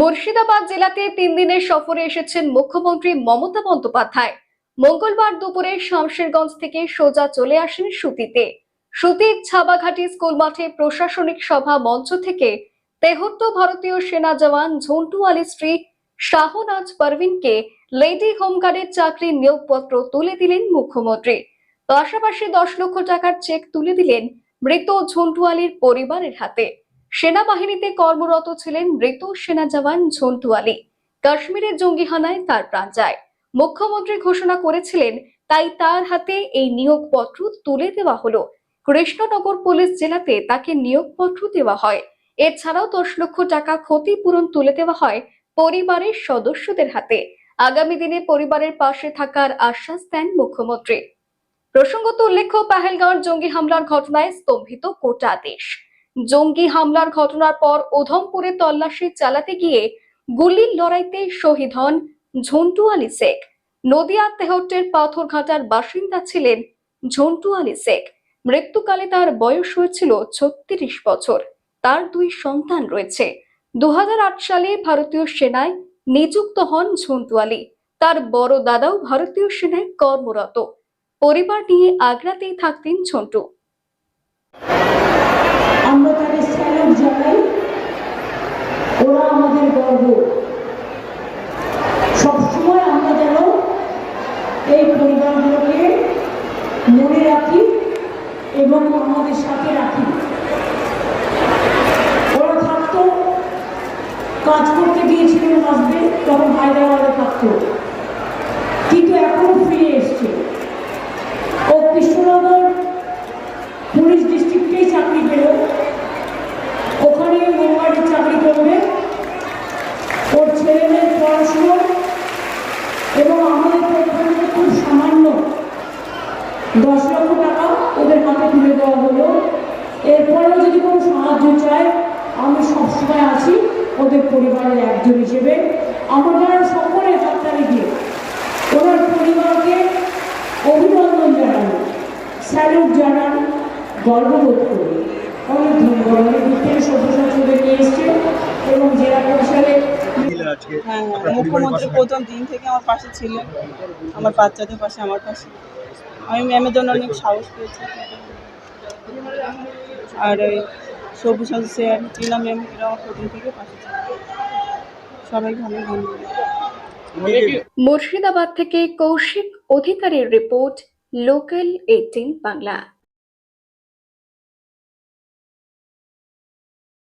মুর্শিদাবাদ জেলাতে তিন দিনের সফরে এসেছেন মুখ্যমন্ত্রী মমতা বন্দ্যোপাধ্যায়। মঙ্গলবার দুপুরে শামশেরগঞ্জ থেকে সোজা চলে আসেন সুতিতে। সুতির ছাবাঘাটি স্কুল মাঠে প্রশাসনিক সভা মঞ্চ থেকে তেহত্ত ভারতীয় সেনা জওয়ান ঝন্টু আলী স্ত্রী শাহনাজ পারভিনকে লেডি হোমগার্ডের চাকরির নিয়োগপত্র তুলে দিলেন মুখ্যমন্ত্রী। পাশাপাশি দশ লক্ষ টাকার চেক তুলে দিলেন মৃত ঝন্টু আলীর পরিবারের হাতে। সেনাবাহিনীতে কর্মরত ছিলেন মৃত সেনা জওয়ান ঝন্টু আলী। কাশ্মীরের জঙ্গি হানায় তার প্রাণ যায়। মুখ্যমন্ত্রী ঘোষণা করেছিলেন, তাই তার হাতে এই নিয়োগপত্র তুলে দেওয়া হলো। কৃষ্ণনগর পুলিশ জেলাতে তাকে নিয়োগপত্র দেওয়া হয়। এছাড়াও দশ লক্ষ টাকা ক্ষতিপূরণ তুলে দেওয়া হয় পরিবারের সদস্যদের হাতে। আগামী দিনে পরিবারের পাশে থাকার আশ্বাস দেন মুখ্যমন্ত্রী। প্রসঙ্গত উল্লেখ্য পাহেলগাঁওয়ের জঙ্গি হামলার ঘটনায় স্তম্ভিত কোটা দেশ। জঙ্গি হামলার ঘটনার পর উধমপুরে তল্লাশি চালাতে গিয়ে গুলির লড়াইতে শহীদ হন ঝন্টু আলী শেখ। নদিয়া তেহট্টের পাথরঘাটার বাসিন্দা ছিলেন ঝন্টু আলী শেখ। মৃত্যুকালে তার বয়স হয়েছিল ছত্রিশ বছর। তার দুই সন্তান রয়েছে। দু হাজার আট সালে ভারতীয় সেনায় নিযুক্ত হন ঝন্টু আলী। তার বড় দাদাও ভারতীয় সেনায় কর্মরত। পরিবার নিয়ে আগ্রাতেই থাকতেন ঝন্টু। আমরা তাদের স্যালুট জানাই। ওরা আমাদের গর্ব। সবসময় আমরা যেন এই পরিবারগুলোকে মনে রাখি এবং আমাদের সাথে রাখি। ওরা থাকতো, কাজ করতে গিয়েছিলেন আসবে তখন হায়দ্রাবাদে থাকতো। কিন্তু এখনও ফিরে এসছে। ও কৃষ্ণনগর পুলিশ দশ লক্ষ টাকা ওদের হাতে তুলে দেওয়া হলো। এরপরেও যদি কোনো সাহায্য চায়, আমি সবসময় আছি ওদের পরিবারের একজন হিসেবে। আমরা সকলে হাততালি দিয়ে ওনার পরিবারকে অভিনন্দন জানান স্যালুট জানান গর্ববোধ করি। অনেক ধন্যবাদ। অনেক দূর থেকে সভ্য সচিবদের নিয়ে এসছে এবং জেলা পরিষদে দিলেন আজকে হ্যাঁ আপনার মুখ্যমন্ত্রী প্রথম দিন থেকে আমার পাশে ছিলেন আমার বাচ্চাদের পাশে আমার পাশে। আমি ম্যামের জন্য অনেক সাহস পেয়েছি। আর ওই সবুজ স্যার টিনা ম্যাম এরা আমার প্রথম থেকে পাশে ছিল সবাইকে অনেক ধন্যবাদ মুর্শিদাবাদ থেকে কৌশিক অধিকারীর রিপোর্ট লোকাল এইটিন বাংলা।